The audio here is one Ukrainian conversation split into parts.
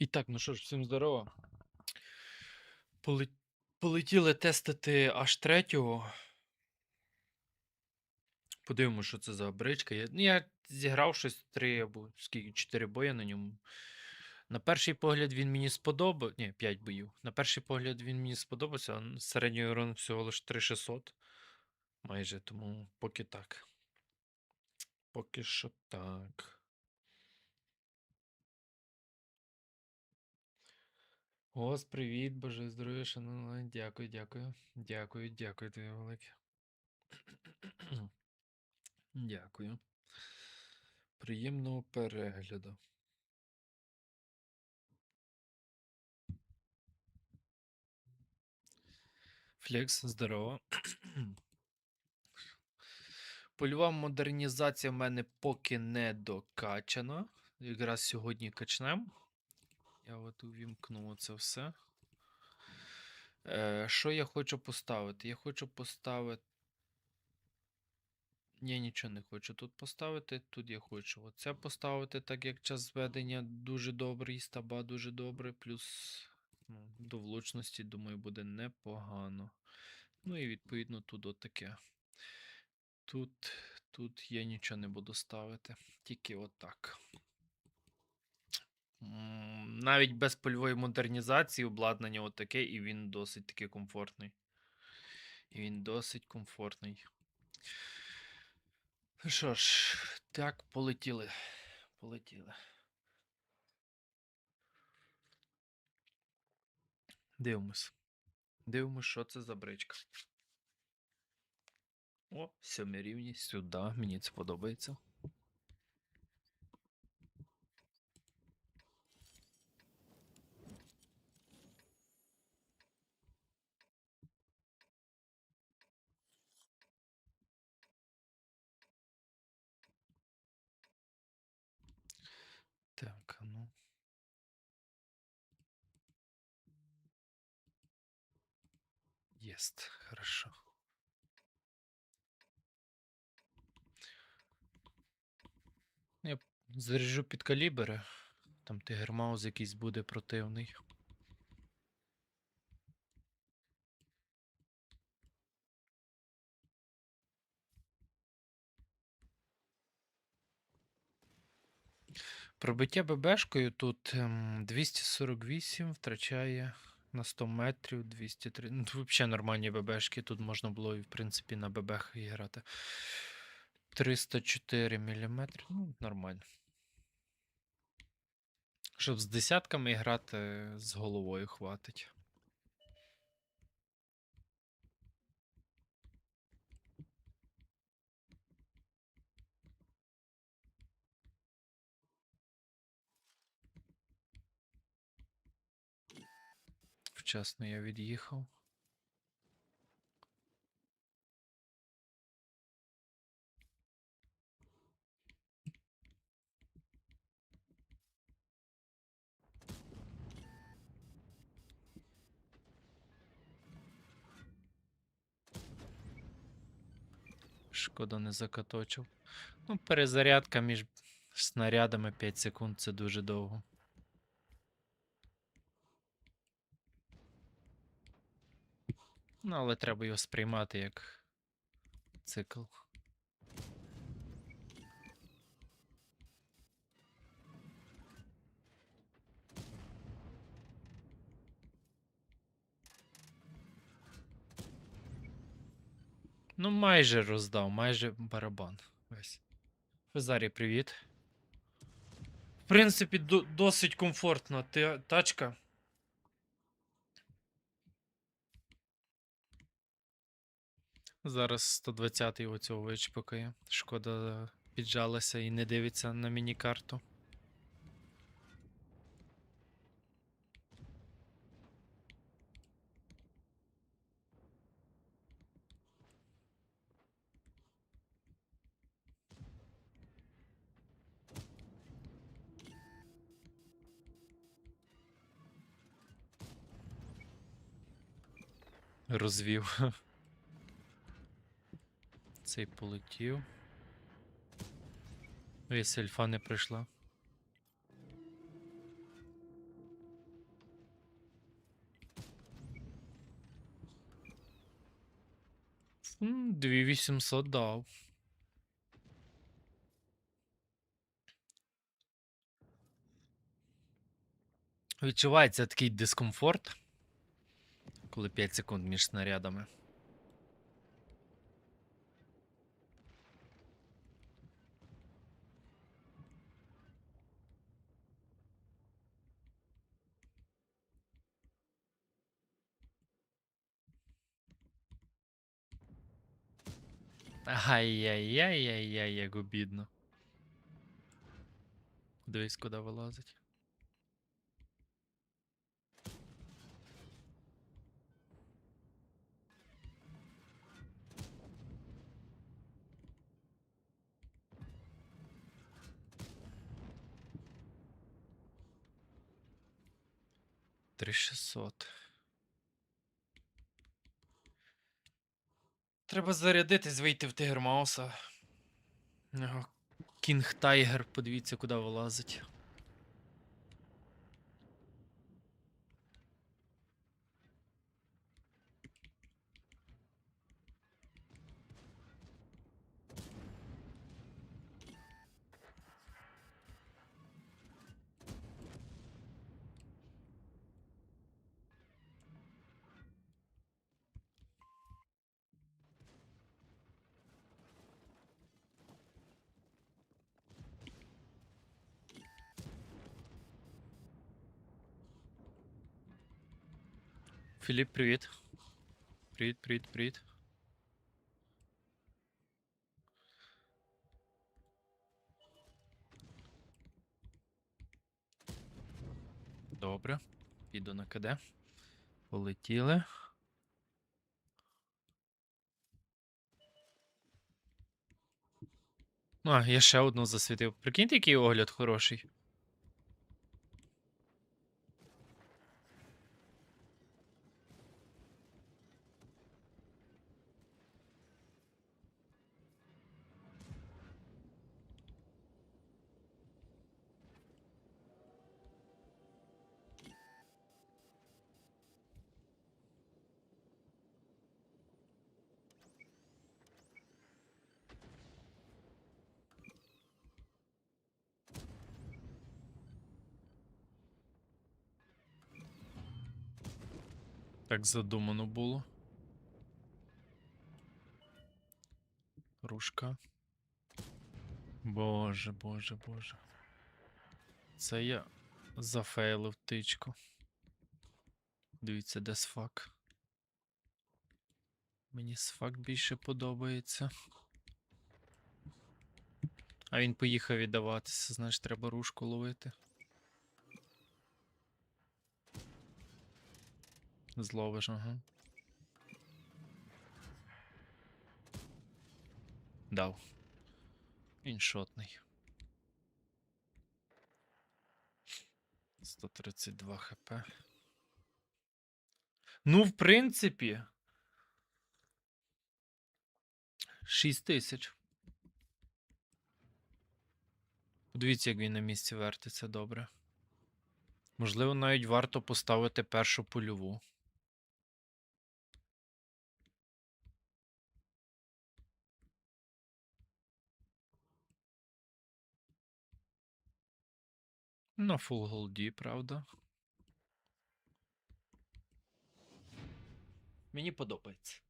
І так, ну що ж, всім здорово. Полетіли тестити аж третього. Подивимося, що це за бричка. Я, ну, я зіграв щось три або скільки, чотири бої на ньому. На перший погляд він мені сподобався. Ні, 5 боїв. На перший погляд він мені сподобався, а середній урон всього лише 3600. Майже, тому поки так. Поки що так. Ос, привіт, боже здоров'я, шановна. Дякую, дякую. Дякую, дякую тобі велике. Дякую. Приємного перегляду. Флекс, здорово. Польова модернізація в мене поки не докачана. Якраз сьогодні качнем. Я от увімкну це все. Е, що я хочу поставити? Я хочу поставити. Я нічого не хочу тут поставити. Тут я хочу оце поставити, так як час зведення дуже добрий, стаба дуже добре, плюс ну, до влучності, думаю, буде непогано. Ну і відповідно тут отаке. Тут, тут я нічого не буду ставити, тільки отак. Навіть без польової модернізації обладнання отаке, і він досить таки комфортний. І він досить комфортний. Ну Що ж, так, полетіли. Полетіли. Дивимось. Дивимось, що це за бричка. О, сьомі рівні сюди. Мені це подобається. Так, а ну. Есть, хорошо. Я заряджу під калібри. Там тигермаус якийсь буде противний. Пробиття ББшкою тут ем, 248 втрачає на 100 метрів 203. Ну, взагалі нормальні ББшки. Тут можна було і в принципі на ББх грати. 304 мм. Ну, нормально. Щоб з десятками грати з головою хватить. Вчасно я від'їхав. Шкода не закаточив. Ну, перезарядка між снарядами 5 секунд це дуже довго. Ну, але треба його сприймати як цикл. Ну, майже роздав, майже барабан. Весь. Фезарі, привіт. В принципі, до- досить комфортна тачка. Зараз 120-й оцього вичпокає. Шкода піджалася і не дивиться на міні-карту. Розвів. Цей полетів. Весь ельфа не прийшла. Дві вісімсот дав. Відчувається такий дискомфорт, коли 5 секунд між снарядами. Ай-яй-яй-яй-яй, як обідно. Дивись, куди вилазить. Три шістсот. Треба зарядитись, вийти в Тигр Мауса. Кінг Тайгер, подивіться, куди вилазить. Філіп, привіт. Привіт, привіт, привіт. Добре. Піду на КД. Полетіли. А, я ще одну засвітив. Прикиньте, який огляд хороший. Так задумано було. Рушка. Боже, боже, боже. Це я зафейлив тичку. Дивіться, де сфак. Мені сфак більше подобається. А він поїхав віддаватися, значить треба рушку ловити. Зловиш, ага. Дав. Він шотний. 132 хп. Ну, в принципі. 6 тисяч. Подивіться, як він на місці вертиться добре. Можливо, навіть варто поставити першу польову. На фул голді, правда. Мені подобається.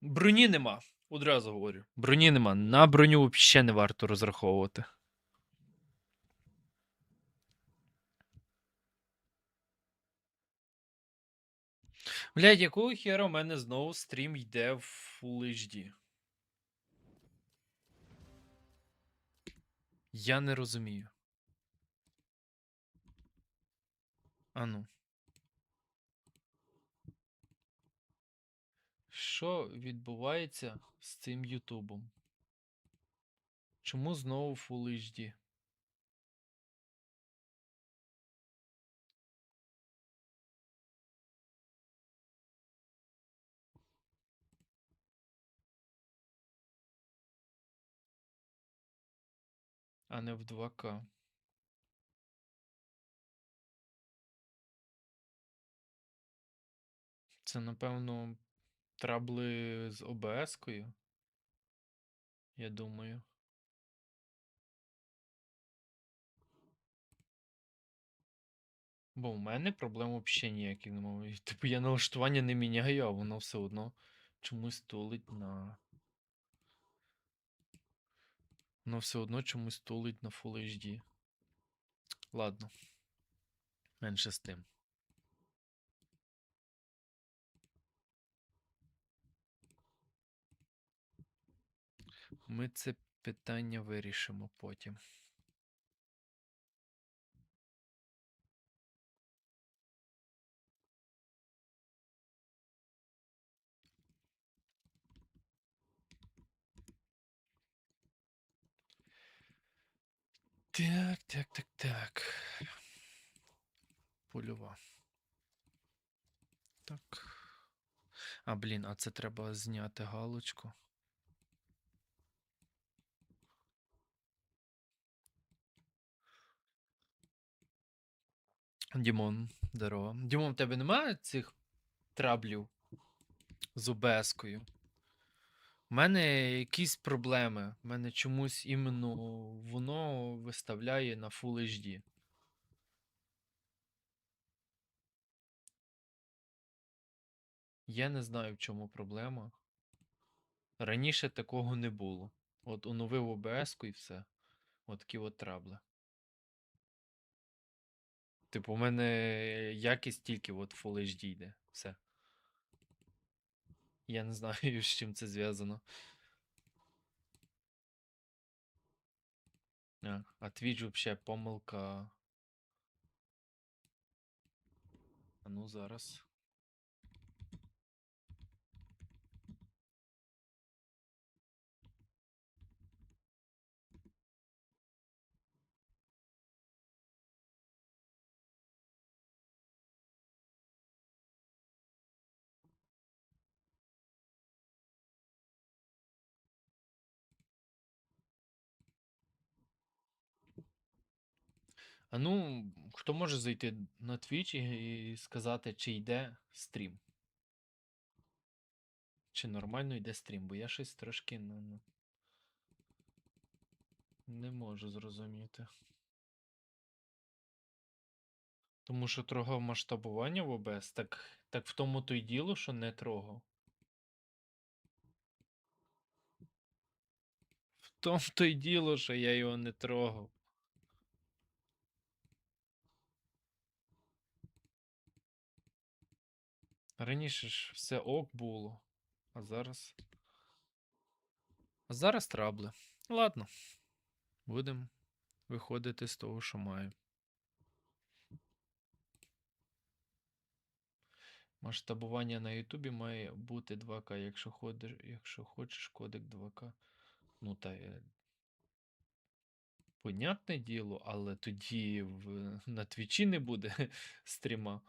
Броні нема. Одразу говорю. Броні нема. На броню взагалі не варто розраховувати. Блядь, якого хера у мене знову стрім йде в Full HD? Я не розумію. Ану. Що відбувається з цим Ютубом? Чому знову Full HD? А не в 2К. Це, напевно, трабли з ОБС-кою. Я думаю. Бо в мене проблем взагалі ніяких немає. Типу я налаштування не міняю, а воно все одно чомусь тулить на. Воно все одно чомусь тулить на Full HD. Ладно. Менше з тим. Ми це питання вирішимо потім. Так, так, так, так. Польова. Так. А, блін, а це треба зняти галочку. Дімон, здорово. Дімон, в тебе немає цих траблів з ОБС-кою? У мене якісь проблеми. У мене чомусь іменно воно виставляє на Full HD. Я не знаю, в чому проблема. Раніше такого не було. От оновив ОБС-ку і все. От такі от трабли. Типу, у мене якість тільки от Full HD йде. Все. Я не знаю, з чим це зв'язано. А, а Twitch вообще помилка. А ну зараз. А ну, хто може зайти на Twitch і сказати, чи йде стрім? Чи нормально йде стрім? Бо я щось трошки ну, ну, не можу зрозуміти. Тому що трогав масштабування в ОБС, так, так в тому то й діло, що не трогав. В тому то й діло, що я його не трогав. Раніше ж все ок було, а зараз. А зараз трабли. Ладно. Будемо виходити з того, що маю. Масштабування на Ютубі має бути 2К, якщо ходиш, якщо хочеш кодек 2К. Ну та понятне діло, але тоді в, на Твічі не буде стріма.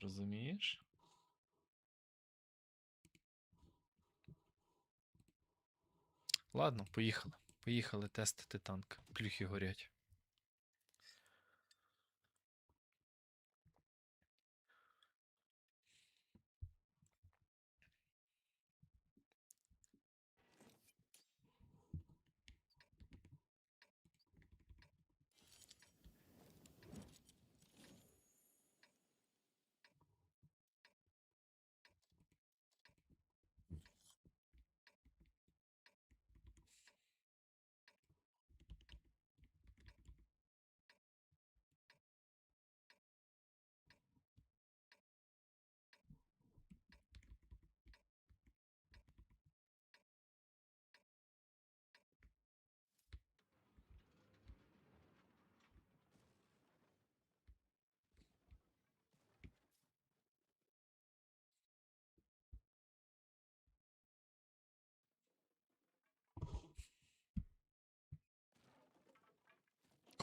Розумієш? Ладно, поїхали. Поїхали тестити танк. Плюхи горять.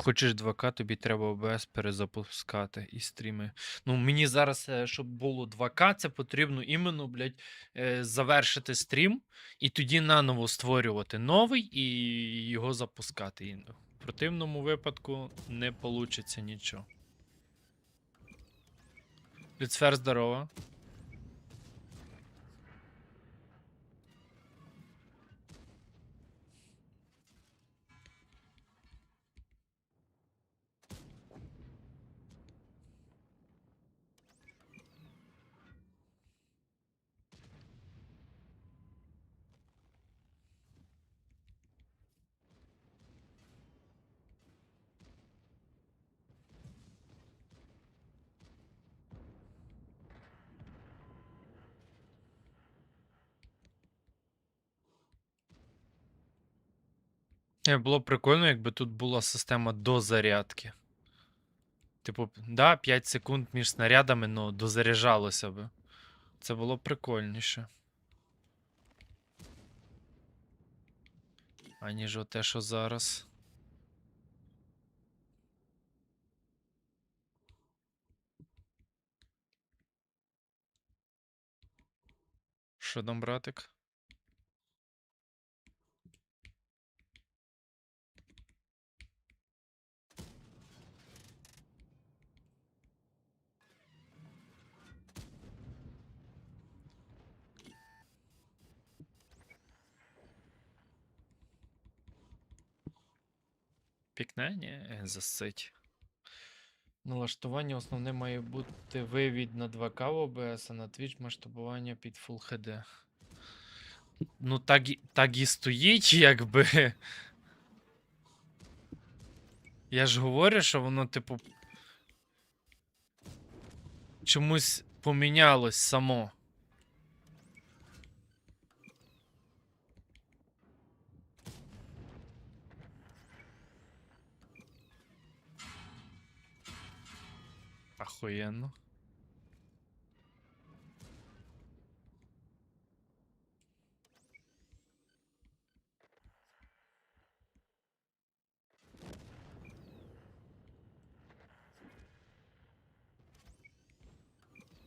Хочеш 2К, тобі треба ОБС перезапускати і стріми. Ну, мені зараз, е, щоб було 2К, це потрібно іменно, блядь, е, завершити стрім і тоді наново створювати новий і його запускати. В противному випадку не вийде нічого. Люцфер, здорово. Е, Було б прикольно, якби тут була система дозарядки. Типу, да, 5 секунд між снарядами, ну дозаряджалося би. Це було б прикольніше. Аніж оте, що зараз. Що там, братик? Пікне? Ні, е, засить. Налаштування основне має бути вивід на 2К в OBS, а на Twitch масштабування під Full HD. Ну, так, так і стоїть, якби. Я ж говорю, що воно, типу. Чомусь помінялось само. Охуєнно.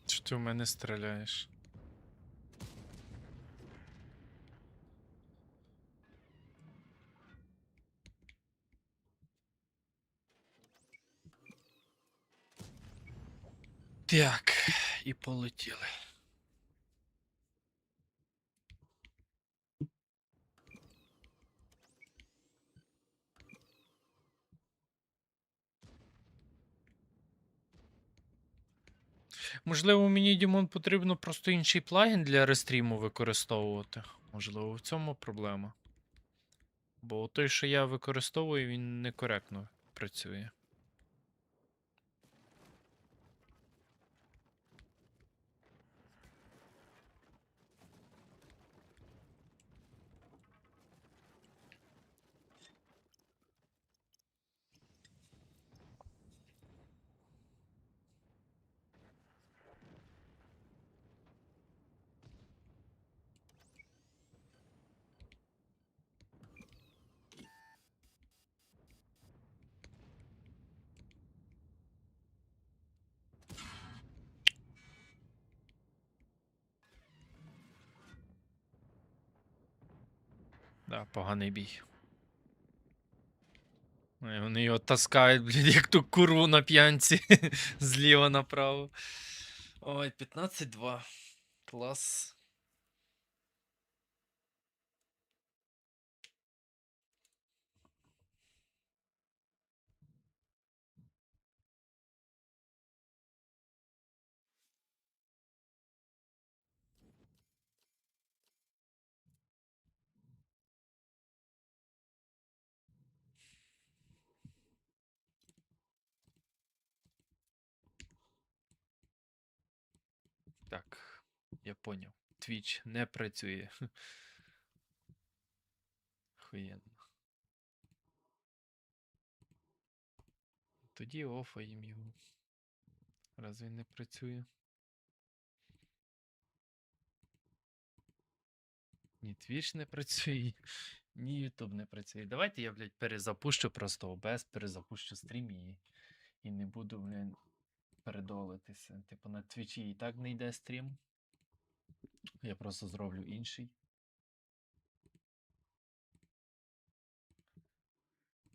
Що ти в мене стріляєш? Так, і полетіли. Можливо, мені Дімон потрібно просто інший плагін для рестріму використовувати. Можливо, в цьому проблема. Бо той, що я використовую, він некоректно працює. Да, поганий бій. Ой, Вони його таскають, блін, як ту курву на п'янці зліва направо. Ой, 15-2. Клас. Так, я поняв. Твіч не працює. Охуєнно. Тоді офаєм його. Раз він не працює. Ні Twitch не працює, ні YouTube не працює. Давайте я, блядь, перезапущу просто OBS, перезапущу стрім і, і не буду, блядь, передолитися. Типу на Твічі і так не йде стрім. Я просто зроблю інший.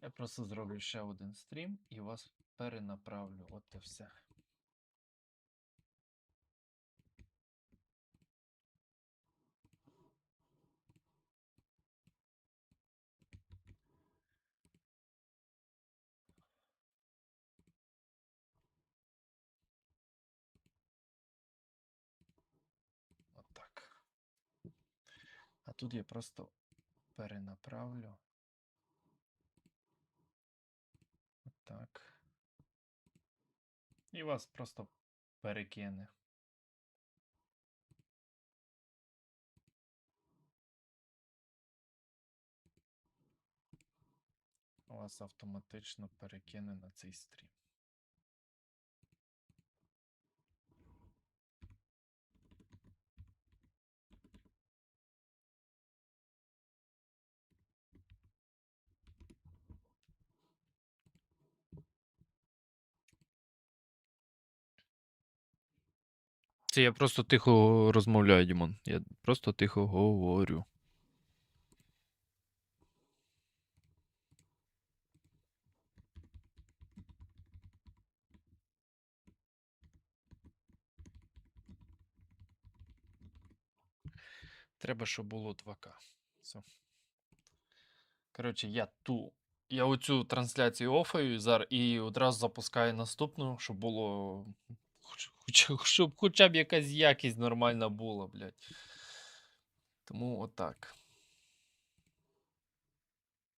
Я просто зроблю ще один стрім і вас перенаправлю. От і все. Тут я просто перенаправлю. Отак. І вас просто перекине. Вас автоматично перекине на цей стрім. Це я просто тихо розмовляю, Дімон. Я просто тихо говорю. Треба, щоб було 2К. Все. Коротше, я ту. Я оцю трансляцію офаю зараз і одразу запускаю наступну, щоб було. Щоб хоча б якась якість нормальна була, блядь. Тому отак.